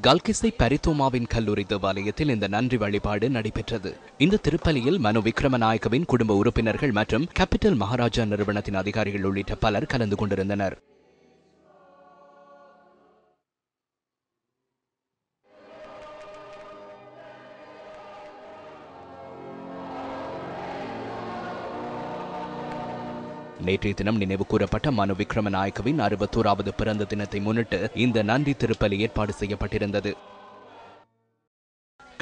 கல்கிசை பரித்தோமாவின் கல்லூரி தேவாலயத்தில் இந்த நன்றி வழிபாடு நடைபெற்றது. இந்த திருப்பலியில் மனு விக்ரமநாயக்கவின் குடும்ப உறுப்பினர்கள் மற்றும் கேபிட்டல் மகாராஜா நிறுவனத்தின் அதிகாரிகள் உள்ளிட்ட பலர் கலந்து கொண்டிருந்தனர். நேற்றைய தினம் நினைவு கூறப்பட்ட மனு விக்ரமநாயக்கவின் அறுபத்தோராவது பிறந்த தினத்தை முன்னிட்டு இந்த நன்றி திருப்பலி ஏற்பாடு செய்யப்பட்டிருந்தது.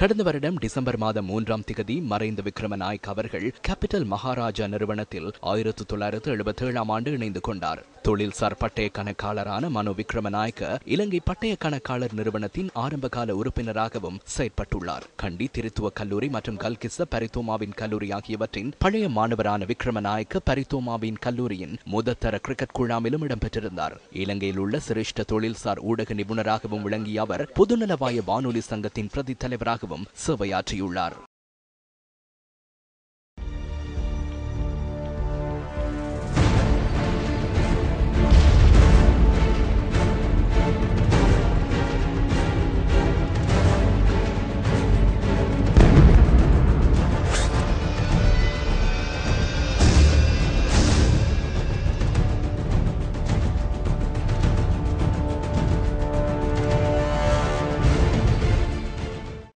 கடந்த வருடம் டிசம்பர் மாதம் மூன்றாம் திகதி மறைந்த விக்ரமநாயக் அவர்கள் கேபிட்டல் மகாராஜா நிறுவனத்தில் ஆயிரத்தி தொள்ளாயிரத்து எழுபத்தி ஏழாம் ஆண்டு இணைந்து கொண்டார். தொழில்சார் பட்டய கணக்காளரான மனு விக்ரமநாயக்க இலங்கை பட்டய கணக்காளர் நிறுவனத்தின் ஆரம்பகால உறுப்பினராகவும் செயற்பட்டுள்ளார். கண்டி திருத்துவ கல்லூரி மற்றும் கல்கிஸ்ஸ பரித்தோமாவின் கல்லூரி ஆகியவற்றின் பழைய மாணவரான விக்ரமநாயக்க பரித்தோமாவின் கல்லூரியின் முதத்தர கிரிக்கெட் குழாமிலும் இடம்பெற்றிருந்தார். இலங்கையில் உள்ள சிரேஷ்ட தொழில்சார் ஊடக நிபுணராகவும் விளங்கிய அவர் பொதுநலவாய வானொலி சங்கத்தின் பிரதி தலைவராகவும் சேவையாற்றியுள்ளார்.